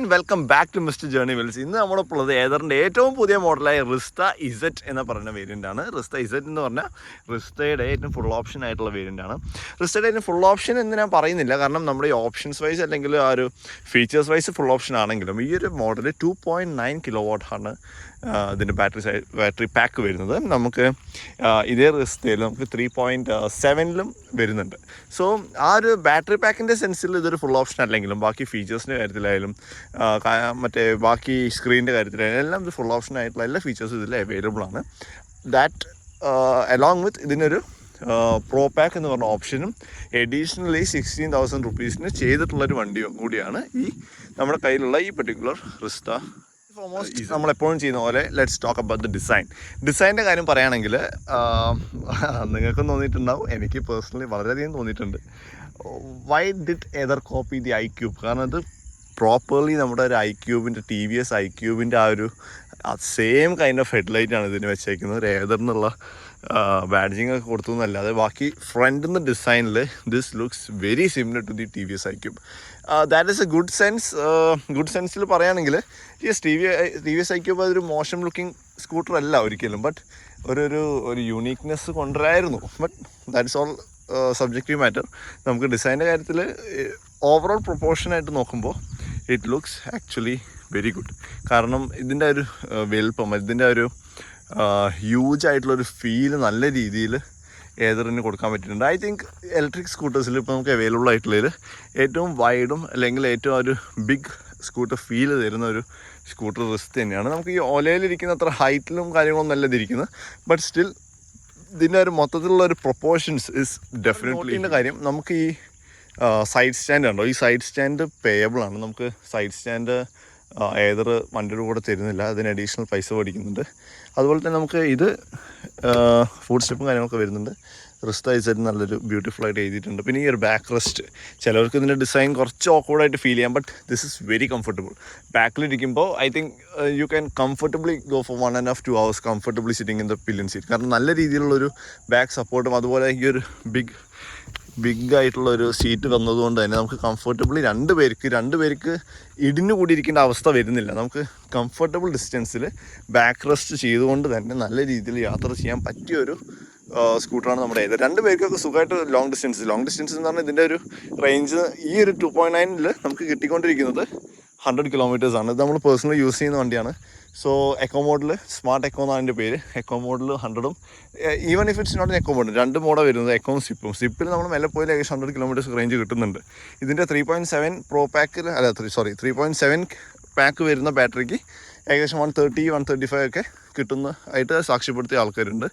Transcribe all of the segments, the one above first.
And welcome back to mister journey wells ഇന്ന് നമ്മളൊപ്പം ഉള്ളത് ഏതറിന്റെ ഏറ്റവും പുതിയ മോഡലായ റിസ്ത ഇസറ്റ് എന്ന് പറയുന്ന വേരിയന്റ് ആണ്. റിസ്ത ഇസറ്റ് എന്ന് പറഞ്ഞാൽ റിസ്തയുടെ ഏറ്റവും ഫുൾ ഓപ്ഷൻ ആയിട്ടുള്ള വേരിയന്റ് ആണ്. റിസ്തയുടെ ഏറ്റവും ഫുൾ ഓപ്ഷൻ എന്ന് ഞാൻ പറയുന്നില്ല. കാരണം നമ്മുടെ ഈ ഓപ്ഷൻസ് വൈസ് അല്ലെങ്കിൽ ആ ഒരു ഫീച്ചേഴ്സ് വൈസ് ഫുൾ ഓപ്ഷൻ ആണെങ്കിലും ഈ ഒരു model two point nine kilo വാട്ടാണ് ഇതിന്റെ ബാറ്ററി സൈ ബാറ്ററി പാക്ക് വരുന്നത് നമുക്ക് ഇതേ റിസ്റ്റയിൽ നമുക്ക് ത്രീ പോയിന്റ് സെവനിലും വരുന്നുണ്ട്. സോ ആ ഒരു ബാറ്ററി പാക്കിന്റെ സെൻസിൽ ഇതൊരു ഫുൾ ഓപ്ഷൻ അല്ലെങ്കിലും ബാക്കി ഫീച്ചേഴ്സിന്റെ കാര്യത്തിലായാലും മറ്റേ ബാക്കി സ്ക്രീനിന്റെ കാര്യത്തിലായാലും എല്ലാം ഇത് ഫുൾ ഓപ്ഷൻ ആയിട്ടുള്ള എല്ലാ ഫീച്ചേഴ്സും ഇതിൽ അവൈലബിൾ ആണ്. ദാറ്റ് അലോങ് വിത്ത് ഇതിനൊരു പ്രോ പാക്ക് എന്ന് പറഞ്ഞ ഓപ്ഷനും എഡീഷണലി സിക്സ്റ്റീൻ തൗസൻഡ് റുപ്പീസിന് ചെയ്തിട്ടുള്ളൊരു വണ്ടി കൂടിയാണ് ഈ നമ്മുടെ കയ്യിലുള്ള ഈ പെർട്ടിക്കുലർ റിസ്ത നമ്മളെപ്പോഴും ചെയ്യുന്ന പോലെ let's talk about the design ഡിസൈന്റെ കാര്യം പറയുകയാണെങ്കിൽ നിങ്ങൾക്കും തോന്നിയിട്ടുണ്ടാവും എനിക്ക് പേഴ്സണലി വളരെയധികം തോന്നിയിട്ടുണ്ട്. Why did Ather copy the iQube കാരണം അത് പ്രോപ്പർലി നമ്മുടെ ഒരു ഐ ക്യൂബിന്റെ ടി വി എസ് ഐ ക്യൂബിന്റെ ആ ഒരു സെയിം കൈൻഡ് ഓഫ് ഹെഡ്ലൈറ്റ് ആണ് ഇതിന് വെച്ചേക്കുന്നത്. റേദർ എന്നുള്ള ബാഡ്ജിങ് ഒക്കെ കൊടുത്തു എന്നല്ലാതെ ബാക്കി ഫ്രണ്ട് നിന്ന് ഡിസൈനിൽ this looks very similar to the T V S cube that is a good sense good സെൻസിൽ പറയുകയാണെങ്കിൽ yes T V T V S I അതൊരു മോശം ലുക്കിംഗ് സ്കൂട്ടർ അല്ല ഒരിക്കലും ബട്ട് ഒരു ഒരു ഒരു uniqueness കൊണ്ടുവരായിരുന്നു but that's all subjective matter നമുക്ക് ഡിസൈന്റെ കാര്യത്തിൽ ഓവറോൾ പ്രൊപ്പോർഷനായിട്ട് നോക്കുമ്പോൾ it looks actually very good കാരണം ഇതിന്റെ ഒരു വലുപ്പം ഇതിന്റെ ഒരു ഹ്യൂജ് ആയിട്ടുള്ളൊരു ഫീൽ നല്ല രീതിയിൽ ഏതറിന് കൊടുക്കാൻ പറ്റിയിട്ടുണ്ട്. ഐ തിങ്ക് ഇലക്ട്രിക് സ്കൂട്ടേഴ്സിൽ ഇപ്പോൾ നമുക്ക് അവൈലബിൾ ആയിട്ടുള്ളതിൽ ഏറ്റവും വൈഡും അല്ലെങ്കിൽ ഏറ്റവും ഒരു ബിഗ് സ്കൂട്ടർ ഫീൽ തരുന്ന ഒരു സ്കൂട്ടർ റിസ്ക് തന്നെയാണ്. നമുക്ക് ഈ ഓലയിലിരിക്കുന്ന അത്ര ഹൈറ്റിലും കാര്യങ്ങളൊന്നും അല്ല ഇതിരിക്കുന്നത്. ബട്ട് സ്റ്റിൽ ഇതിന്റെ ഒരു മൊത്തത്തിലുള്ള ഒരു പ്രൊപ്പോർഷൻസ് ഇസ് ഡെഫിനറ്റ്ലി ഇതിന്റെ കാര്യം. നമുക്ക് ഈ സൈഡ് സ്റ്റാൻഡ് ഉണ്ടോ? ഈ സൈഡ് സ്റ്റാൻഡ് പേയബിൾ ആണ്. നമുക്ക് സൈഡ് സ്റ്റാൻഡ് ഏതർ വണ്ടിയുടെ കൂടെ തരുന്നില്ല. അതിന് അഡീഷണൽ പൈസ മേടിക്കുന്നുണ്ട്. അതുപോലെ തന്നെ നമുക്ക് ഇത് ഫുഡ് സ്റ്റെപ്പും കാര്യങ്ങളൊക്കെ വരുന്നുണ്ട്. റിസ്റ്റ് ഐസറ്റ് നല്ലൊരു ബ്യൂട്ടിഫുൾ ആയിട്ട് എഴുതിയിട്ടുണ്ട്. പിന്നെ ഈ ഒരു ബാക്ക് റെസ്റ്റ് ചിലവർക്ക് ഇതിന്റെ ഡിസൈൻ കുറച്ച് ഓക്വേർഡായിട്ട് ഫീൽ ചെയ്യാം but this is very comfortable ബാക്കിലിരിക്കുമ്പോൾ I think you can comfortably go for one and half two hours comfortably sitting in the pillion seat കാരണം നല്ല രീതിയിലുള്ളൊരു ബാക്ക് സപ്പോർട്ടും അതുപോലെ ഈ ഒരു ബിഗ് ബിഗ് ആയിട്ടുള്ള ഒരു സീറ്റ് വന്നതുകൊണ്ട് തന്നെ നമുക്ക് കംഫർട്ടബിളി രണ്ട് പേർക്ക് രണ്ട് പേർക്ക് ഇടിഞ്ഞു കൂടിയിരിക്കേണ്ട അവസ്ഥ വരുന്നില്ല. നമുക്ക് കംഫർട്ടബിൾ ഡിസ്റ്റൻസിൽ ബാക്ക് റെസ്റ്റ് ചെയ്തുകൊണ്ട് തന്നെ നല്ല രീതിയിൽ യാത്ര ചെയ്യാൻ പറ്റിയൊരു സ്കൂട്ടറാണ് നമ്മുടെ ഇത് രണ്ട് പേർക്കൊക്കെ സുഖമായിട്ട് ലോങ് ഡിസ്റ്റൻസ് ലോങ് ഡിസ്റ്റൻസ് എന്ന് പറഞ്ഞാൽ ഇതിന്റെ ഒരു റേഞ്ച് ഈ ഒരു ടു പോയിന്റ് നയനിൽ നമുക്ക് കിട്ടിക്കൊണ്ടിരിക്കുന്നത് ഹൺഡ്രഡ് കിലോമീറ്റേഴ്സ് ആണ്. ഇത് നമ്മൾ പേഴ്സണൽ യൂസ് ചെയ്യുന്ന വണ്ടിയാണ്. സോ എക്കോ മോഡിൽ സ്മാർട്ട് എക്കോ എന്നാണ് അതിന്റെ പേര്. എക്കോ മോഡിൽ ഹൺഡ്രഡും even if it's not eco mode രണ്ട് മോഡാണ് വരുന്നത് എക്കോയും സിപ്പും സിപ്പിൽ നമ്മൾ മെല്ലെ പോയി ഏകദേശം ഹൺഡ്രഡ് കിലോമീറ്റേഴ്സ് റേഞ്ച് കിട്ടുന്നുണ്ട്. ഇതിന്റെ ത്രീ പോയിന്റ് സെവൻ പ്രോ പാക്കിൽ അല്ല sorry three point seven pack വരുന്ന ബാറ്ററിക്ക് ഏകദേശം one thirty one thirty five ഒക്കെ കിട്ടുന്ന ആയിട്ട് സാക്ഷ്യപ്പെടുത്തിയ ആൾക്കാരുണ്ട്.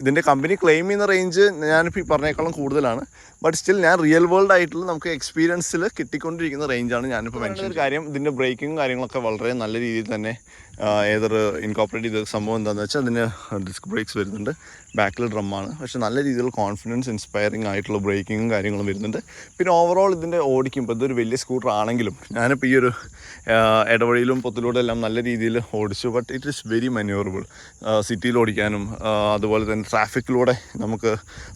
ഇതിന്റെ കമ്പനി ക്ലെയിം ചെയ്യുന്ന റേഞ്ച് ഞാനിപ്പോൾ ഈ പറഞ്ഞേക്കാളും കൂടുതലാണ്. ബട്ട് സ്റ്റിൽ ഞാൻ റിയൽ വേൾഡ് ആയിട്ടുള്ള നമുക്ക് എക്സ്പീരിയൻസിൽ കിട്ടിക്കൊണ്ടിരിക്കുന്ന റേഞ്ചാണ് ഞാനിപ്പോൾ മെൻഷൻ ഒരു കാര്യം. ഇതിന്റെ ബ്രേക്കിങ്ങും കാര്യങ്ങളൊക്കെ വളരെ നല്ല രീതിയിൽ തന്നെ ഏതൊരു ഇൻകോപ്പറേറ്റ് ചെയ്ത സംഭവം എന്താണെന്ന് വെച്ചാൽ അതിന് ഡിസ്ക് ബ്രേക്സ് വരുന്നുണ്ട്. ബാക്കിൽ ഡ്രമ്മാണ് പക്ഷേ നല്ല രീതിയിൽ കോൺഫിഡൻസ് ഇൻസ്പയറിംഗ് ആയിട്ടുള്ള ബ്രേക്കിങ്ങും കാര്യങ്ങളും വരുന്നുണ്ട്. പിന്നെ ഓവറോൾ ഇതിന്റെ ഓടിക്കുമ്പോൾ ഇതൊരു വലിയ സ്കൂട്ടർ ആണെങ്കിലും ഞാനിപ്പോൾ ഈ ഒരു ഇടവഴിയിലും പൊത്തിലൂടെ എല്ലാം നല്ല രീതിയിൽ ഓടിച്ചു. But it is very manoeuvrable സിറ്റിയിൽ ഓടിക്കാനും അതുപോലെ തന്നെ ട്രാഫിക്കിലൂടെ നമുക്ക്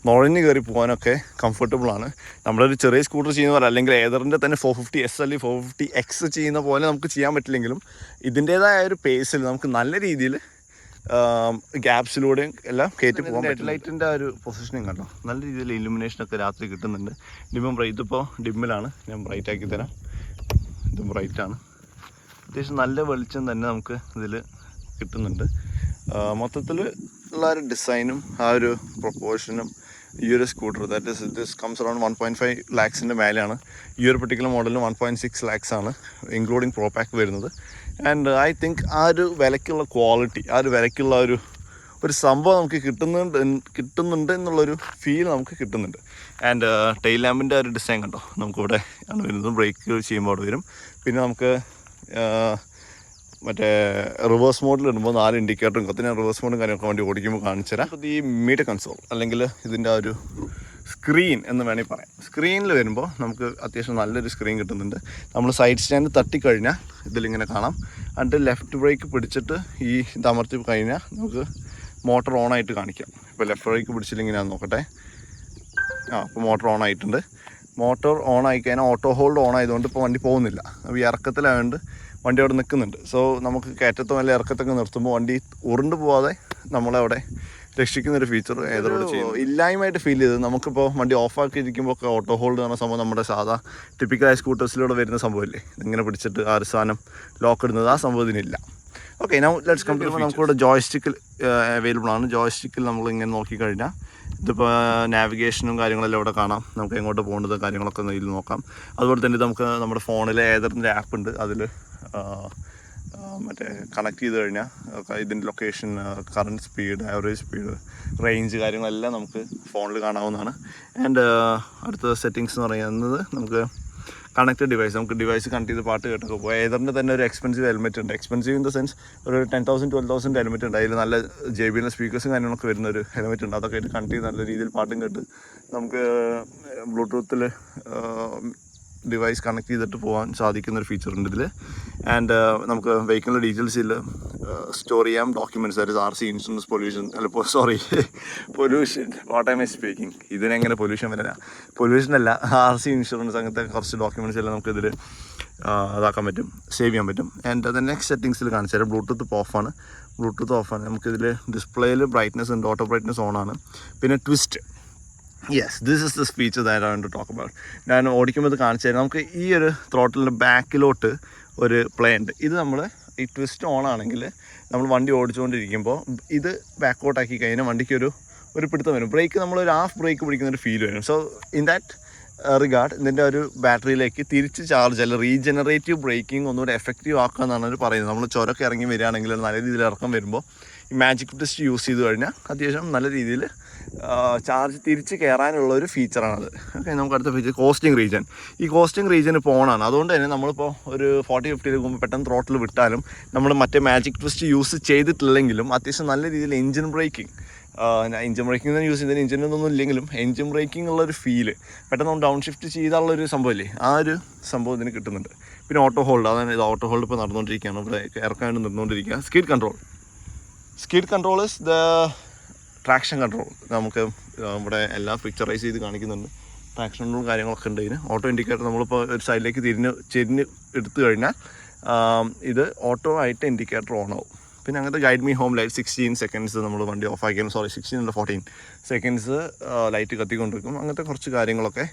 നുഴഞ്ഞു കയറി പോകാനൊക്കെ കംഫർട്ടബിളാണ് നമ്മളൊരു ചെറിയ സ്കൂട്ടർ ചെയ്യുന്ന പോലെ അല്ലെങ്കിൽ ഏതറിന്റെ തന്നെ ഫോർ ഫിഫ്റ്റി എസ് അല്ലെങ്കിൽ ഫോർ ഫിഫ്റ്റി എക്സ് ചെയ്യുന്ന പോലെ നമുക്ക് ചെയ്യാൻ പറ്റില്ലെങ്കിലും ഇതിന്റേതായ ഒരു പേസിൽ നമുക്ക് നല്ല രീതിയിൽ ഗ്യാപ്സിലൂടെയും എല്ലാം കയറ്റി പോകാൻ ഹെഡ് ലൈറ്റിന്റെ ആ ഒരു പൊസിഷനും കണ്ടോ? നല്ല രീതിയിൽ ഇലുമിനേഷൻ ഒക്കെ രാത്രി കിട്ടുന്നുണ്ട്. ഡിമ്മും ബ്രൈറ്റ് ഇപ്പോൾ ഡിമ്മിലാണ് ഞാൻ ബ്രൈറ്റ് ആക്കി തരാം. ഇതും ബ്രൈറ്റാണ് അത്യാവശ്യം നല്ല വെളിച്ചം തന്നെ നമുക്ക് ഇതിൽ കിട്ടുന്നുണ്ട്. മൊത്തത്തിൽ ഉള്ള ഒരു ഡിസൈനും ആ ഒരു പ്രൊപ്പോർഷനും ഈ ഒരു scooter that is this comes around one point five ലാക്സിന്റെ മേലെയാണ്. ഈ ഒരു പെർട്ടിക്കുലർ മോഡലിന് വൺ പോയിന്റ് സിക്സ് ലാക്സ് ആണ് ഇൻക്ലൂഡിങ് പ്രോ പാക്ക് വരുന്നത്. ആൻഡ് ഐ തിങ്ക് ആ ഒരു വിലയ്ക്കുള്ള ക്വാളിറ്റി ആ ഒരു വിലയ്ക്കുള്ള ഒരു ഒരു സംഭവം നമുക്ക് കിട്ടുന്നുണ്ട് കിട്ടുന്നുണ്ട് എന്നുള്ളൊരു ഫീൽ നമുക്ക് കിട്ടുന്നുണ്ട്. ആൻഡ് ടെയിൽ ലാമ്പിന്റെ ഒരു ഡിസൈൻ കണ്ടോ? നമുക്കിവിടെ ആണ് വരുന്നത്. ബ്രേക്ക് ചെയ്യുമ്പോൾ അവിടെ വരും. പിന്നെ നമുക്ക് മറ്റേ റിവേഴ്സ് മോഡിൽ ഇടുമ്പോൾ നാല് ഇൻഡിക്കേറ്ററും കത്തി ഞാൻ റിവേഴ്സ് മോഡും കാര്യമൊക്കെ വണ്ടി ഓടിക്കുമ്പോൾ കാണിച്ചു തരാം ഈ മീഡിയ കൺസോൾ അല്ലെങ്കിൽ ഇതിന്റെ ഒരു സ്ക്രീൻ എന്ന് വേണമെങ്കിൽ പറയാം. സ്ക്രീനിൽ വരുമ്പോൾ നമുക്ക് അത്യാവശ്യം നല്ലൊരു സ്ക്രീൻ കിട്ടുന്നുണ്ട്. നമ്മൾ സൈഡ് സ്റ്റാൻഡ് തട്ടിക്കഴിഞ്ഞാൽ ഇതിലിങ്ങനെ കാണാം. എന്നിട്ട് ലെഫ്റ്റ് ബ്രേക്ക് പിടിച്ചിട്ട് ഈ ഇത് അമർത്തി കഴിഞ്ഞാൽ നമുക്ക് മോട്ടർ ഓൺ ആയിട്ട് കാണിക്കാം. ഇപ്പോൾ ലെഫ്റ്റ് ബ്രേക്ക് പിടിച്ചില്ലെങ്കിൽ ഞാൻ നോക്കട്ടെ. ആ അപ്പോൾ മോട്ടർ ഓൺ ആയിട്ടുണ്ട്. മോട്ടോർ ഓൺ ആയി കഴിഞ്ഞാൽ ഓട്ടോ ഹോൾഡ് ഓൺ ആയതുകൊണ്ട് ഇപ്പോൾ വണ്ടി പോകുന്നില്ല. അപ്പോൾ ഈ ഇറക്കത്തിലായതുകൊണ്ട് വണ്ടി അവിടെ നിൽക്കുന്നുണ്ട്. സോ നമുക്ക് കയറ്റത്തോ അല്ലെങ്കിൽ ഇറക്കത്തൊക്കെ നിർത്തുമ്പോൾ വണ്ടി ഉരുണ്ട് പോവാതെ നമ്മളവിടെ രക്ഷിക്കുന്ന ഒരു ഫീച്ചർ ഏതോട് ചെയ്യും ഇല്ലായ്മയായിട്ട് ഫീൽ ചെയ്ത് നമുക്കിപ്പോൾ വണ്ടി ഓഫാക്കി ഇരിക്കുമ്പോൾ ഒക്കെ ഓട്ടോ ഹോൾഡ് എന്ന സംഭവം നമ്മുടെ സാധാ ടിപ്പിക്കലായ സ്കൂട്ടേഴ്സിലൂടെ വരുന്ന സംഭവമില്ലേ? ഇങ്ങനെ പിടിച്ചിട്ട് ആ ഒരു സാധനം ലോക്ക് ഇടുന്നത് ആ സംഭവത്തിന് ഇല്ല okay now let's come to നമുക്കിവിടെ ജോയ്സ്റ്റിക്കിൽ അവൈലബിൾ ആണ്. ജോയ്സ്റ്റിക്കിൽ നമ്മൾ ഇങ്ങനെ നോക്കിക്കഴിഞ്ഞാൽ ഇതിപ്പോൾ നാവിഗേഷനും കാര്യങ്ങളെല്ലാം ഇവിടെ കാണാം. നമുക്ക് എങ്ങോട്ട് പോകേണ്ടത് കാര്യങ്ങളൊക്കെ ഇതിൽ നോക്കാം. അതുപോലെ തന്നെ നമുക്ക് നമ്മുടെ ഫോണിലെ ഏതറിന്റെ ആപ്പ് ഉണ്ട്. അതിൽ മറ്റേ കണക്ട് ചെയ്ത് കഴിഞ്ഞാൽ ഇതിന്റെ location current speed average speed range കാര്യങ്ങളെല്ലാം നമുക്ക് ഫോണിൽ കാണാവുന്നതാണ്. ആൻഡ് അടുത്ത സെറ്റിങ്സ് എന്ന് പറയുന്നത് നമുക്ക് കണക്റ്റഡ് ഡിവൈസ് നമുക്ക് ഡിവൈസ് കണക്ട് ചെയ്ത് പാട്ട് കേട്ടൊക്കെ പോകും ഏതറിന്റെ തന്നെ ഒരു എക്സ്പെൻസീവ് ഹെൽമെറ്റ് ഉണ്ട്. എക്സ്പെൻസീവ് ഇൻ ദ സെൻസ് ഒരു ten thousand twelve thousand helmet ഉണ്ട്. അതിൽ നല്ല ജെ ബി എന്റെ സ്പീക്കേഴ്സും കാര്യങ്ങളൊക്കെ വരുന്ന ഒരു ഹെൽമെറ്റ് ഉണ്ട്. അതൊക്കെ ആയിട്ട് കണക്ട് ചെയ്ത് നല്ല രീതിയിൽ പാട്ടും കേട്ട് നമുക്ക് ബ്ലൂടൂത്തിൽ ഡിവൈസ് കണക്ട് ചെയ്തിട്ട് പോകാൻ സാധിക്കുന്ന ഒരു ഫീച്ചർ ഉണ്ട് ഇതിൽ ആൻഡ് നമുക്ക് വെഹിക്കിളിന്റെ ഡീറ്റെയിൽസിൽ സ്റ്റോർ ചെയ്യാം. ഡോക്യുമെന്റ്സ് അതായത് ആർ സി ഇൻഷുറൻസ് പൊല്യൂഷൻ അല്ല sorry pollution what I'm I speaking ഇതിനെങ്ങനെ pollution വരാ പൊല്യൂഷൻ അല്ല ആർ സി ഇൻഷുറൻസ് അങ്ങനത്തെ കുറച്ച് ഡോക്യുമെന്റ്സ് എല്ലാം നമുക്കിതിൽ അതാക്കാൻ പറ്റും. സേവ് ചെയ്യാൻ പറ്റും. ആൻഡ് അത് നെക്സ്റ്റ് സെറ്റിങ്സിൽ കാണിച്ചു തരാം. ബ്ലൂടൂത്ത് ഓഫാണ് ബ്ലൂടൂത്ത് ഓഫാണ് നമുക്കിതിൽ ഡിസ്പ്ലേയിൽ ബ്രൈറ്റ്നസ് ഉണ്ട് ഓട്ടോ ബ്രൈറ്റ്നസ് ഓൺ ആണ്. പിന്നെ twist yes this is the speech that I to talk about ഞാൻ ഓടിക്കുമ്പോൾ ഇത് കാണിച്ചു തരാം. നമുക്ക് ഈ ഒരു ത്രോട്ടലിന്റെ ബാക്കിലോട്ട് ഒരു പ്ലേ ഉണ്ട് ഇത് നമ്മൾ ഈ ട്വിസ്റ്റ് ഓൺ ആണെങ്കിൽ നമ്മൾ വണ്ടി ഓടിച്ചുകൊണ്ടിരിക്കുമ്പോൾ ഇത് ബാക്കോട്ടാക്കി കഴിഞ്ഞാൽ വണ്ടിക്കൊരു ഒരു പിടുത്തം വരും. ബ്രേക്ക് നമ്മൾ ഒരു ഹാഫ് ബ്രേക്ക് പിടിക്കുന്ന ഒരു ഫീൽ വരും. സോ ഇൻ ദാറ്റ് റിഗാർഡ് ഇതിന്റെ ഒരു ബാറ്ററിയിലേക്ക് തിരിച്ച് ചാർജ് അല്ല റീജനറേറ്റീവ് ബ്രേക്കിംഗ് ഒന്നുകൂടെ എഫക്റ്റീവ് ആക്കുക എന്നാണ് അവർ പറയുന്നത്. നമ്മൾ ചുരമൊക്കെ ഇറങ്ങി വരികയാണെങ്കിൽ നല്ല രീതിയിൽ ഇറക്കം വരുമ്പോൾ ഈ മാജിക് ടെസ്റ്റ് യൂസ് ചെയ്ത് കഴിഞ്ഞാൽ അത്യാവശ്യം നല്ല രീതിയിൽ ചാർജ് തിരിച്ച് കയറാനുള്ള ഒരു ഫീച്ചറാണത് ഓക്കെ നമുക്ക് അടുത്ത ഫീച്ചർ കോസ്റ്റിംഗ് റീജൻ ഈ കോസ്റ്റിംഗ് റീജൻ ഇപ്പോൾ ഓണാണ് അതുകൊണ്ട് തന്നെ നമ്മളിപ്പോൾ ഒരു ഫോർട്ടി ഫിഫ്റ്റിയിൽ പോകുമ്പോൾ പെട്ടെന്ന് ത്രോട്ടിൽ വിട്ടാലും നമ്മൾ മറ്റേ മാജിക് ട്വിസ്റ്റ് യൂസ് ചെയ്തിട്ടില്ലെങ്കിലും അത്യാവശ്യം നല്ല രീതിയിൽ എഞ്ചിൻ ബ്രേക്കിംഗ് എഞ്ചിൻ ബ്രേക്കിംഗ് തന്നെ യൂസ് ചെയ്തതിന് എഞ്ചിനൊന്നും ഇല്ലെങ്കിലും എഞ്ചിൻ ബ്രേക്കിംഗ് ഉള്ള ഒരു ഫീൽ പെട്ടെന്ന് ഡൗൺ ഷിഫ്റ്റ് ചെയ്താലുള്ളൊരു സംഭവമില്ലേ ആ ഒരു സംഭവം ഇതിന് കിട്ടുന്നുണ്ട്. പിന്നെ ഓട്ടോ ഹോൾഡ് അതാണ് ഇത് ഓട്ടോ ഹോൾഡ് ഇപ്പോൾ നടന്നുകൊണ്ടിരിക്കുകയാണ്. ഇവിടെ ഇറക്കാൻ നിന്നുകൊണ്ടിരിക്കുക speed control speed control is the traction control നമുക്ക് ഇവിടെ എല്ലാം പിക്ചറൈസ് ചെയ്ത് കാണിക്കുന്നുണ്ട്. ട്രാക്ഷൻ കൺട്രോൾ കാര്യങ്ങളൊക്കെ ഉണ്ട് ഇതിന്. ഓട്ടോ ഇൻഡിക്കേറ്റർ നമ്മളിപ്പോൾ ഒരു സൈഡിലേക്ക് തിരിഞ്ഞ് ചെരിഞ്ഞ് എടുത്തു കഴിഞ്ഞാൽ ഇത് ഓട്ടോ ആയിട്ട് ഇൻഡിക്കേറ്റർ ഓൺ ആവും. പിന്നെ അങ്ങനത്തെ guide me home light sixteen seconds നമ്മൾ വണ്ടി ഓഫ് ആക്കിയാലും സോറി സിക്സ്റ്റീൻ അല്ല ഫോർട്ടീൻ സെക്കൻഡ്സ് ലൈറ്റ് കത്തിക്കൊണ്ടിരിക്കും. അങ്ങനത്തെ കുറച്ച് കാര്യങ്ങളൊക്കെ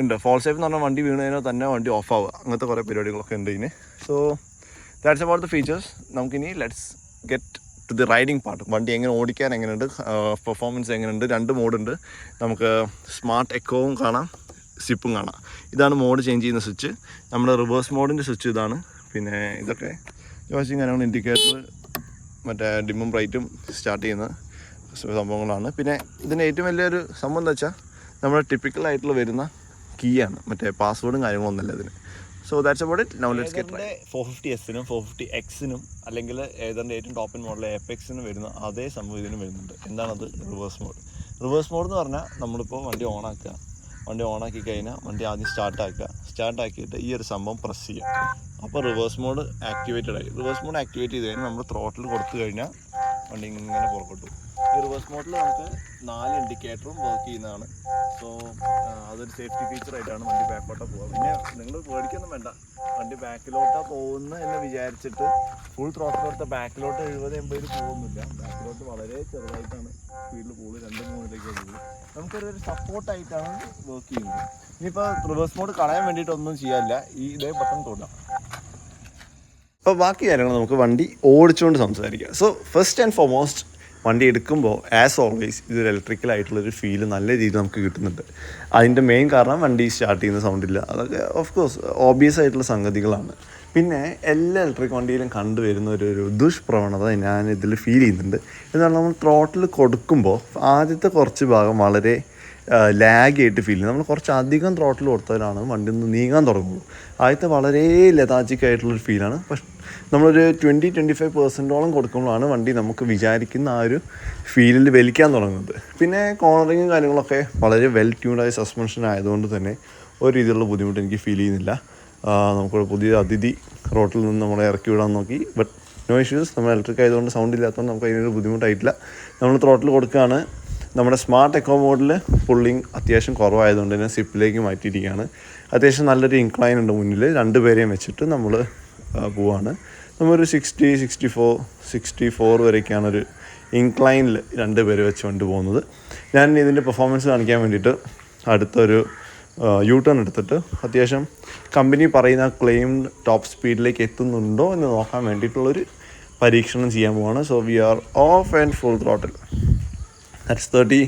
ഉണ്ട്. ഫോൾ സേഫ് എന്ന് പറഞ്ഞാൽ വണ്ടി വീണതിനോ തന്നെ വണ്ടി ഓഫ് ആവുക. അങ്ങനത്തെ കുറേ പരിപാടികളൊക്കെ ഉണ്ട് ഇതിന്. So that's about the features നമുക്കിനി let's get to the riding part വണ്ടി എങ്ങനെ ഓടിക്കാൻ എങ്ങനെയുണ്ട് പെർഫോമൻസ് എങ്ങനെയുണ്ട് രണ്ട് മോഡുണ്ട് നമുക്ക് സ്മാർട്ട് എക്കോവും കാണാം സിപ്പും കാണാം. ഇതാണ് മോഡ് ചേഞ്ച് ചെയ്യുന്ന സ്വിച്ച് നമ്മുടെ റിവേഴ്സ് മോഡിന്റെ സ്വിച്ച് ഇതാണ്. പിന്നെ ഇതൊക്കെ ജോസിങ് കാര്യങ്ങൾ ഇൻഡിക്കേറ്റർ മറ്റേ ഡിമ്മും ബ്രൈറ്റും സ്റ്റാർട്ട് ചെയ്യുന്ന സംഭവങ്ങളാണ്. പിന്നെ ഇതിന്റെ ഏറ്റവും വലിയൊരു സംഭവം എന്താ വെച്ചാൽ നമ്മുടെ ടിപ്പിക്കലായിട്ടുള്ള വരുന്ന കീയാണ് മറ്റേ പാസ്വേഡും കാര്യങ്ങളൊന്നുമല്ല ഇതിന്. So that's about it now let's get four fifty എസിനും four fifty എക്സിനും അല്ലെങ്കിൽ ഏതാണ്ട് ഏറ്റവും ടോപ്പിൻ മോഡൽ എപ്പെക്സിനും വരുന്ന അതേ സംഭവം ഇതിനും വരുന്നുണ്ട്. എന്താണത്? റിവേഴ്സ് മോഡ് റിവേഴ്സ് മോഡ് എന്ന് പറഞ്ഞാൽ നമ്മളിപ്പോൾ വണ്ടി ഓൺ ആക്കുക. വണ്ടി ഓൺ ആക്കി കഴിഞ്ഞാൽ വണ്ടി ആദ്യം സ്റ്റാർട്ട് ആക്കുക. സ്റ്റാർട്ട് ആക്കിയിട്ട് ഈ ഒരു സംഭവം പ്രസ് ചെയ്യുക. അപ്പോൾ റിവേഴ്സ് മോഡ് ആക്ടിവേറ്റഡ് ആയി. റിവേഴ്സ് മോഡ് ആക്ടിവേറ്റ് ചെയ്ത് കഴിഞ്ഞാൽ നമ്മൾ ത്രോട്ടിൽ കൊടുത്തു കഴിഞ്ഞാൽ വണ്ടി ഇങ്ങനെ പുറപ്പെട്ടു. ഈ റിവേഴ്സ് മോഡിൽ നമുക്ക് നാല് ഇൻഡിക്കേറ്ററും വർക്ക് ചെയ്യുന്നതാണ്. സോ അതൊരു സേഫ്റ്റി ഫീച്ചർ ആയിട്ടാണ് വണ്ടി ബാക്കോട്ടാ പോകുക പിന്നെ നിങ്ങൾ പേടിക്കൊന്നും വേണ്ട. വണ്ടി ബാക്കിലോട്ടാ പോകുന്നു എന്ന് വിചാരിച്ചിട്ട് ഫുൾ കൊടുത്ത ബാക്കിലോട്ട് എഴുപത് എൺപതിൽ പോകുന്നില്ല. ബാക്കിലോട്ട് വളരെ ചെറുതായിട്ടാണ് സ്പീഡിൽ പോകുന്നത് രണ്ട് മൂന്നിലേക്ക് പോകുന്നത് നമുക്കൊരു ഒരു സപ്പോർട്ടായിട്ടാണ് വർക്ക് ചെയ്യുന്നത്. ഇനിയിപ്പോൾ റിവേഴ്സ് മോഡ് കളയാൻ വേണ്ടിയിട്ടൊന്നും ചെയ്യാനില്ല. ഈ ഇതേ ബട്ടൺ തൊടാം. അപ്പോൾ ബാക്കി കാര്യങ്ങൾ നമുക്ക് വണ്ടി ഓടിച്ചുകൊണ്ട് സംസാരിക്കാം. സോ ഫസ്റ്റ് ആൻഡ് ഫോർമോസ്റ്റ് വണ്ടി എടുക്കുമ്പോൾ ആസ് ഓൾവേസ് ഇതൊരു ഇലക്ട്രിക്കൽ ആയിട്ടുള്ളൊരു ഫീൽ നല്ല രീതിയിൽ നമുക്ക് കിട്ടുന്നുണ്ട്. അതിന്റെ മെയിൻ കാരണം വണ്ടി സ്റ്റാർട്ട് ചെയ്യുന്ന സൗണ്ടില്ല അതൊക്കെ ഓഫ് കോഴ്സ് ഓബിയസ് ആയിട്ടുള്ള സംഗതികളാണ്. പിന്നെ എല്ലാ ഇലക്ട്രിക് വണ്ടിയിലും കണ്ടുവരുന്ന ഒരു ഒരു ദുഷ്പ്രവണത ഞാൻ ഇതിൽ ഫീൽ ചെയ്യുന്നുണ്ട്. എന്നാൽ നമ്മൾ ത്രോട്ടിൽ കൊടുക്കുമ്പോൾ ആദ്യത്തെ കുറച്ച് ഭാഗം വളരെ ലാഗ് ആയിട്ട് ഫീൽ ചെയ്യുന്നത് നമ്മൾ കുറച്ച് അധികം ത്രോട്ടിൽ കൊടുത്താലാണ് വണ്ടി ഒന്ന് നീങ്ങാൻ തുടങ്ങുള്ളൂ. ആദ്യത്തെ വളരെ ലതാജിക് ആയിട്ടുള്ളൊരു ഫീലാണ് പക്ഷെ നമ്മളൊരു ട്വന്റി ട്വന്റി ഫൈവ് പെർസെന്റോളം കൊടുക്കുമ്പോഴാണ് വണ്ടി നമുക്ക് വിചാരിക്കുന്ന ആ ഒരു ഫീലിൽ വലിക്കാൻ തുടങ്ങുന്നത്. പിന്നെ കോർണറിങ്ങും കാര്യങ്ങളൊക്കെ വളരെ വെൽ ട്യൂൺഡായ സസ്പെൻഷൻ ആയതുകൊണ്ട് തന്നെ ഒരു രീതിയിലുള്ള ബുദ്ധിമുട്ട് എനിക്ക് ഫീൽ ചെയ്യുന്നില്ല. നമുക്ക് പുതിയ അതിഥി റോട്ടിൽ നിന്ന് നമ്മളെ ഇറക്കി വിടാൻ നോക്കി. ബട്ട് നോ ഇഷ്യൂസ് നമ്മൾ ഇലക്ട്രിക് ആയതുകൊണ്ട് സൗണ്ട് ഇല്ലാത്തതുകൊണ്ട് നമുക്ക് അതിനൊരു ബുദ്ധിമുട്ടായിട്ടില്ല. നമ്മൾ ത്രോട്ടിൽ കൊടുക്കുകയാണ്. നമ്മുടെ സ്മാർട്ട് എക്കോ മോഡിൽ പുള്ളിങ് അത്യാവശ്യം കുറവായതുകൊണ്ട് തന്നെ സിപ്പിലേക്ക് മാറ്റിയിരിക്കുകയാണ്. അത്യാവശ്യം നല്ലൊരു ഇൻക്ലൈൻ ഉണ്ട് മുന്നിൽ രണ്ട് പേരെയും വെച്ചിട്ട് നമ്മൾ പോവാണ്. നമ്മളൊരു sixty sixty four sixty four വരെയൊക്കെയാണ് ഒരു ഇൻക്ലൈനിൽ രണ്ട് പേര് വെച്ചുകൊണ്ട് പോകുന്നത്. ഞാൻ ഇതിന്റെ പെർഫോമൻസ് കാണിക്കാൻ വേണ്ടിയിട്ട് അടുത്തൊരു യൂ ടേൺ എടുത്തിട്ട് അത്യാവശ്യം കമ്പനി പറയുന്ന ക്ലെയിം ടോപ്പ് സ്പീഡിലേക്ക് എത്തുന്നുണ്ടോ എന്ന് നോക്കാൻ വേണ്ടിയിട്ടുള്ളൊരു പരീക്ഷണം ചെയ്യാൻ പോവാണ്. So we are off and full throttle that's thirty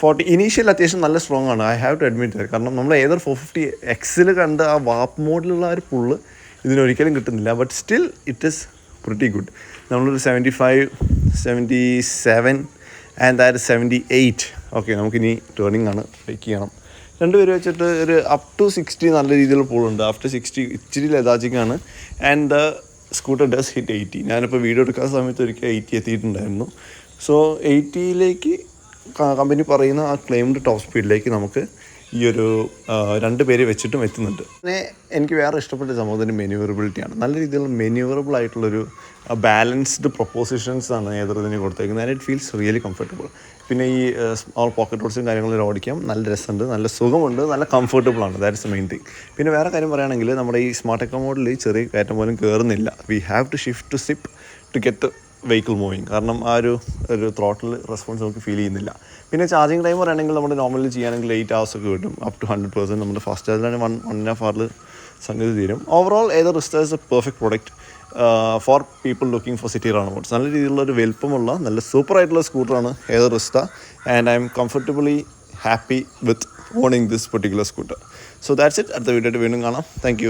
forty initial അത്യാവശ്യം നല്ല സ്ട്രോങ് ആണ്. ഐ ഹാവ് ടു അഡ്മിറ്റ് കാരണം നമ്മൾ ഏതൊരു ഫോർ ഫിഫ്റ്റി എക്സിൽ കണ്ട ആ വാപ്പ് മോഡിലുള്ള ആ ഒരു പുള്ള് ഇതിനൊരിക്കലും കിട്ടുന്നില്ല. But still it is pretty good നമ്മളൊരു seventy five seventy seven and that seventy eight okay നമുക്കിനി ടേണിംഗ് ആണ്. ബ്രേക്ക് ചെയ്യണം. രണ്ടുപേര് വെച്ചിട്ട് ഒരു അപ് ടു സിക്സ്റ്റി നല്ല രീതിയിൽ പൂളുണ്ട് ആഫ്റ്റർ സിക്സ്റ്റി ഇച്ചിരി ലതാജിക്കാണ് and the scooter does hit eighty ഞാനിപ്പോൾ വീഡിയോ എടുക്കുന്ന സമയത്ത് ഒരിക്കൽ എയ്റ്റി എത്തിയിട്ടുണ്ടായിരുന്നു. സോ എയ്റ്റിയിലേക്ക് കമ്പനി പറയുന്ന ആ ക്ലെയിംഡ് ടോപ്പ് സ്പീഡിലേക്ക് നമുക്ക് ഈ ഒരു രണ്ട് പേര് വെച്ചിട്ടും എത്തുന്നുണ്ട്. പിന്നെ എനിക്ക് വേറെ ഇഷ്ടപ്പെട്ട സംഭവത്തിന്റെ മെനുവറബിലിറ്റിയാണ് നല്ല രീതിയിൽ മെനുവറബിൾ ആയിട്ടുള്ളൊരു ബാലൻസ്ഡ് പ്രൊപ്പോസിഷൻസ് ആണ് നേതൃത്വത്തിന് കൊടുത്തേക്കുന്നത്. And it feels really comfortable പിന്നെ ഈ സ്മോൾ പോക്കറ്റ് റോഡ്സും കാര്യങ്ങളും ഓടിക്കാം. നല്ല രസമുണ്ട് നല്ല സുഖമുണ്ട് നല്ല കംഫർട്ടബിൾ ആണ്. ദാറ്റ്സ് ദ മെയിൻ തിങ് പിന്നെ വേറെ കാര്യം പറയുകയാണെങ്കിൽ നമ്മുടെ ഈ സ്മാർട്ട് എക്കോ മോഡിൽ ചെറിയ കയറ്റം പോലും കയറുന്നില്ല we have to shift to zip to get vehicle moving. കാരണം ആ ഒരു ഒരു ത്രോട്ടിൽ റെസ്പോൺസ് നമുക്ക് ഫീൽ ചെയ്യുന്നില്ല. പിന്നെ ചാർജിങ് ടൈം പറയുകയാണെങ്കിൽ നമ്മുടെ നോർമലി ചെയ്യുകയാണെങ്കിൽ എയ്റ്റ് ഹവേഴ്സ് ഒക്കെ കിട്ടും. അപ് ടു ഹൺഡ്രഡ് പെർസെന്റ് നമ്മുടെ ഫാസ്റ്റ് ചാർജിലാണ് വൺ വൺ ആൻഡ് ഹാഫ് അവറിൽ സംഗതി തീരും. Overall Ather Rizta is a perfect product for people looking for city round നല്ല രീതിയിലുള്ള ഒരു വലുപ്പമുള്ള നല്ല സൂപ്പർ ആയിട്ടുള്ള സ്കൂട്ടറാണ് Ather Rizta and I am comfortably happy with owning this particular scooter so that's it അടുത്ത വീഡിയോ വീണ്ടും കാണാം. താങ്ക്